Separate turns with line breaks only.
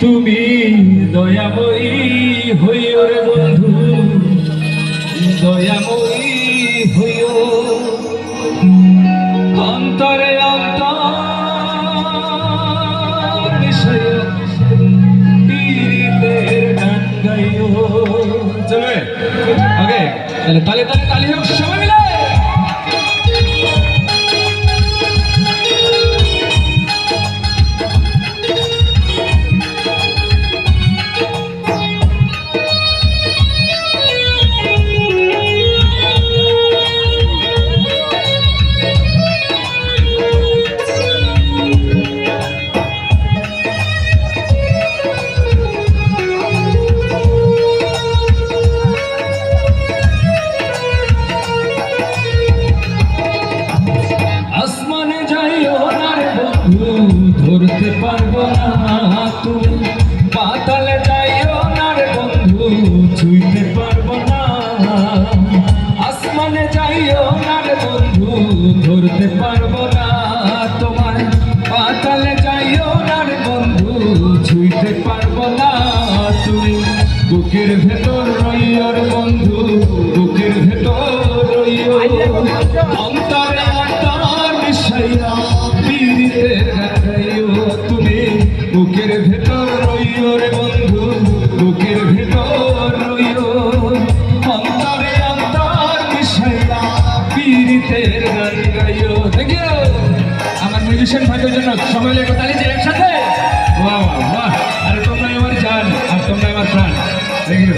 তুমি দয়াময়ী হইও রে বন্ধু। দয়াময়ী হইও। অন্তরে অন্তর পীড়িতের গান গাইও। চলবে ওকে তাহলে তালে তালে তালি হোক। ধরতে পারব না তুমি পাতালে যাইও না রে বন্ধু, ছুঁইতে পারব না। আসমানে যাইও না রে বন্ধু, ধরতে পারব না তোমার পাতালে যাইও না রে বন্ধু, ছুঁইতে পারব না তুমি বুকের ভেতর রইও রে বন্ধু বুকের ভেতর রইও রে বন্ধু, বুকের ভেতর রইও অন্তরে অন্তর মিশাইয়া পীড়িতের গান গাইও। থ্যাংক ইউ আমার মিউজিশিয়ান ভাইদের জন্য সবাই লেখো তালি যে একসাথে? বাহ বাহ তোমরা আমার জান আর তোমরা আমার প্রাণ থ্যাংক ইউ